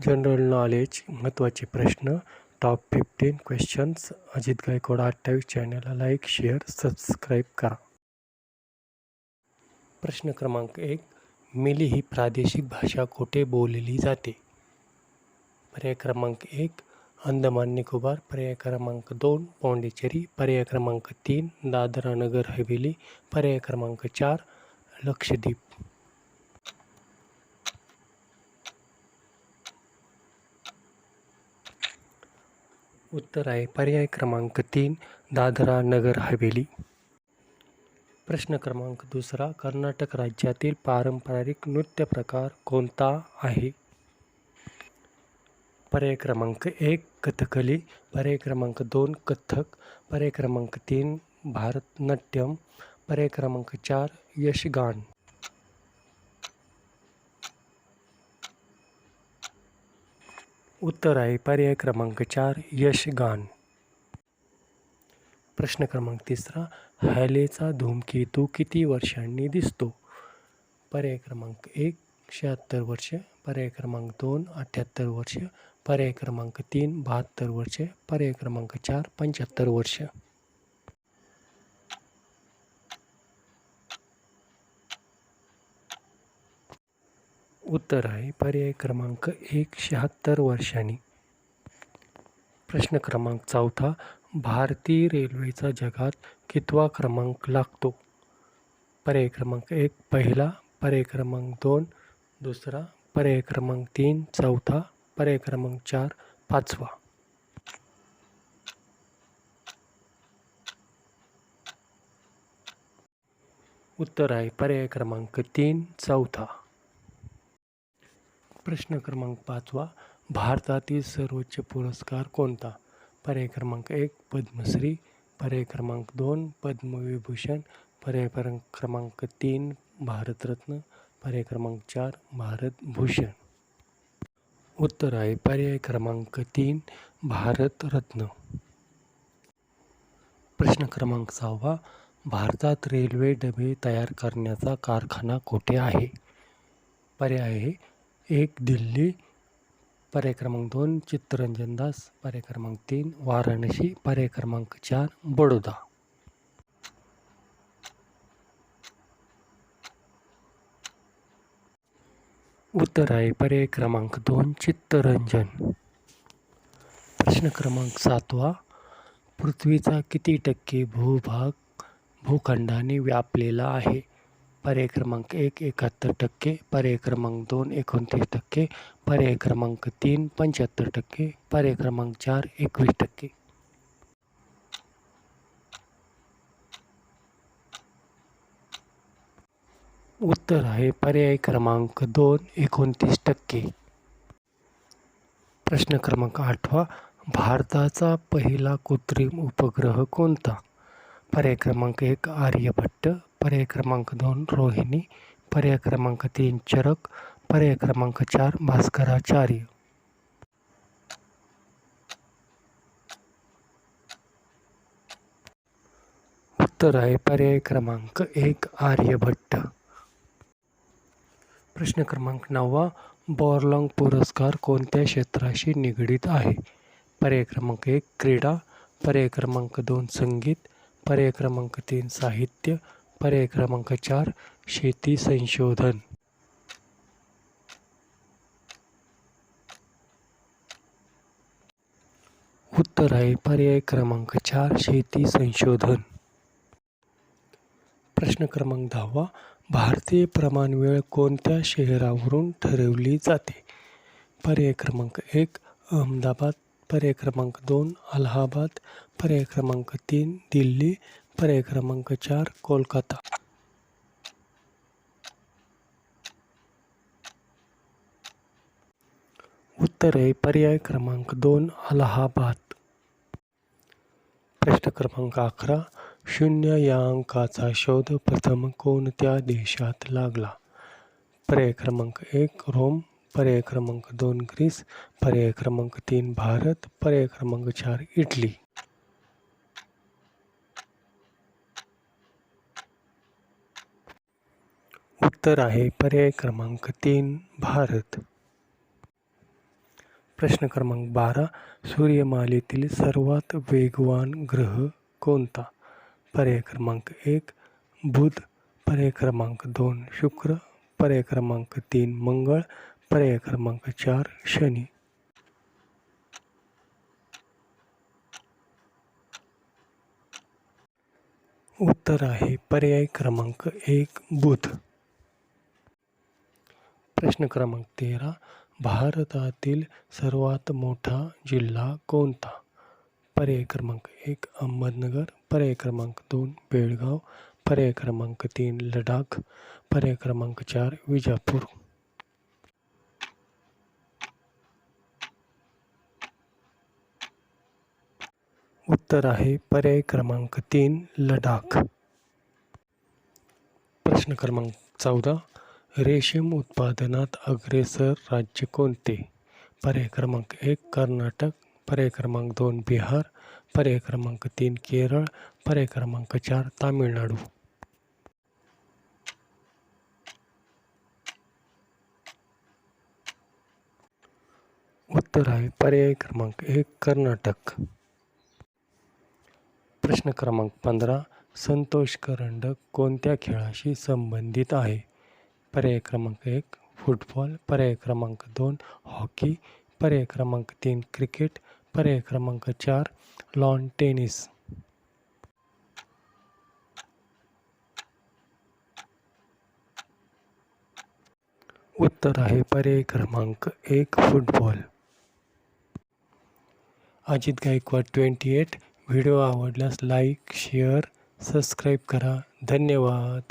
General knowledge महत्त्वाचे प्रश्न top fifteen questions Ajit Gaikwad अठ्ठावीस चॅनलला लाईक शेअर सबस्क्राईब करा. प्रश्न क्रमांक एक मिली ही प्रादेशिक भाषा कुठे बोलली जाते? पर्याय क्रमांक एक अंदमान निकोबार. पर्याय क्रमांक दोन पॉंडिचेरी. पर्याय क्रमांक तीन दादरा नगर हवेली. पर्याय क्रमांक चार लक्षद्वीप. उत्तर आहे. पर्याय क्रमांक तीन दादरा नगर हवेली. प्रश्न क्रमांक दुसरा कर्नाटक राज्यातील पारंपरिक नृत्य प्रकार कोणता आहे? पर्याय क्रमांक एक कथकली. पर्याय क्रमांक दोन कथ्थक. पर्याय क्रमांक तीन भारतनाट्यम. पर्याय क्रमांक चार यशगान. उत्तर आहे. पर्याय क्रमांक चार यशगान प्रश्न क्रमांक तिसरा हॅलेचा धूमकेतू किती वर्षांनी दिसतो? पर्याय क्रमांक एक शहात्तर वर्ष. पर्याय क्रमांक दोन अठ्ठ्याहत्तर वर्ष. पर्याय क्रमांक तीन बहात्तर वर्ष. पर्याय क्रमांक चार पंच्याहत्तर वर्ष. उत्तर आहे. पर्याय क्रमांक एक शहात्तर वर्षांनी. प्रश्न क्रमांक चौथा भारतीय रेल्वेचा जगात कितवा क्रमांक लागतो? पर्याय क्रमांक एक पहिला. पर्याय क्रमांक दोन दुसरा. पर्याय क्रमांक तीन चौथा. पर्याय क्रमांक चार पाचवा. उत्तर आहे. पर्याय क्रमांक तीन चौथा. प्रश्न क्रमांक पाचवा भारतातील सर्वोच्च पुरस्कार कोणता? पर्याय क्रमांक एक पद्मश्री. पर्याय क्रमांक दोन पद्मविभूषण. पर्याय क्रमांक तीन भारतरत्न. पर्याय क्रमांक चार भारतभूषण. उत्तर आहे पर्याय क्रमांक तीन भारतरत्न. प्रश्न क्रमांक सहावा भारतात रेल्वे डबे तयार करण्याचा कारखाना कुठे आहे? पर्याय आहे एक दिल्ली पर्याय क्रमांक दोन चित्तरंजन दास पर्याय क्रमांक तीन वाराणसी पर्याय क्रमांक चार बडोदा. उत्तर आहे पर्याय क्रमांक दोन चित्तरंजन. प्रश्न क्रमांक सातवा पृथ्वीचा किती टक्के भूभाग भूखंडाने व्यापलेला आहे? पर्याय क्रमांक एक, एकाहत्तर टक्के पर्याय क्रमांक दोन, एकोणतीस टक्के पर्याय क्रमांक तीन, पंच्याहत्तर टक्के पर्याय क्रमांक चार, एकवीस टक्के. उत्तर आहे पर्याय क्रमांक दोन, एकोणतीस टक्के. प्रश्न क्रमांक आठवा, भारताचा पहिला कृत्रिम उपग्रह कोणता? पर्याय क्रमांक एक, आर्यभट्ट पर्याय क्रमांक दोन, रोहिणी. पर्याय क्रमांक तीन, चरक. पर्याय क्रमांक चार भास्कराचार्य उत्तर आहे पर्याय क्रमांक एक, आर्यभट्ट. प्रश्न क्रमांक नववा, बॉर्लॉंग पुरस्कार कोणत्या क्षेत्राशी निगडीत आहे? पर्याय क्रमांक एक, क्रीडा. पर्याय क्रमांक दोन, संगीत. पर्याय क्रमांक तीन, साहित्य. पर्याय क्रमांक चार शेती संशोधन. उत्तर आहे पर्याय क्रमांक चार शेती संशोधन. प्रश्न क्रमांक दहावा भारतीय प्रमाणवेळ कोणत्या शहरावरून ठरवली जाते? पर्याय क्रमांक एक अहमदाबाद. पर्याय क्रमांक दोन अलाहाबाद. पर्याय क्रमांक तीन दिल्ली. पर्याय क्रमांक चार, कोलकाता. उत्तर आहे पर्याय क्रमांक दोन, अलाहाबाद. प्रश्न क्रमांक अकरा शून्य या अंकाचा शोध प्रथम कोणत्या देशात लागला? पर्याय क्रमांक एक, रोम. पर्याय क्रमांक दोन, ग्रीस. पर्याय क्रमांक तीन, भारत. पर्याय क्रमांक चार, इटली. उत्तर आहे पर्याय क्रमांक तीन, भारत. प्रश्न क्रमांक बारा, सूर्यमालेतील सर्वात वेगवान ग्रह कोणता? पर्याय क्रमांक एक, बुध. पर्याय क्रमांक दोन, शुक्र. पर्याय क्रमांक तीन, मंगळ. पर्याय क्रमांक चार, शनी. उत्तर आहे पर्याय क्रमांक एक, बुध. प्रश्न क्रमांक तेरा, भारतातील सर्वात मोठा जिल्हा कोणता? पर्याय क्रमांक एक, अहमदनगर. पर्याय क्रमांक दोन, बेळगाव. पर्याय क्रमांक तीन, लडाख. पर्याय क्रमांक चार, विजापूर. उत्तर आहे पर्याय क्रमांक तीन, लडाख. प्रश्न क्रमांक चौदा रेशीम उत्पादनात अग्रेसर राज्य कोणते? पर्याय क्रमांक एक, कर्नाटक. पर्याय क्रमांक दोन, बिहार. पर्याय क्रमांक तीन, केरळ. पर्याय क्रमांक चार, तामिळनाडू. उत्तर आहे पर्याय क्रमांक एक, कर्नाटक. प्रश्न क्रमांक पंधरा, संतोष करंडक कोणत्या खेळाशी संबंधित आहे? पर्याय क्रमांक एक, फुटबॉल पर्याय क्रमांक दोन, हॉकी पर्याय क्रमांक तीन, क्रिकेट पर्याय क्रमांक चार, लॉन टेनिस. उत्तर आहे पर्याय क्रमांक एक, football. Ajit Gaikwad twenty eight. Video आवडल्यास लाईक, शेअर, सबस्क्राईब करा. धन्यवाद.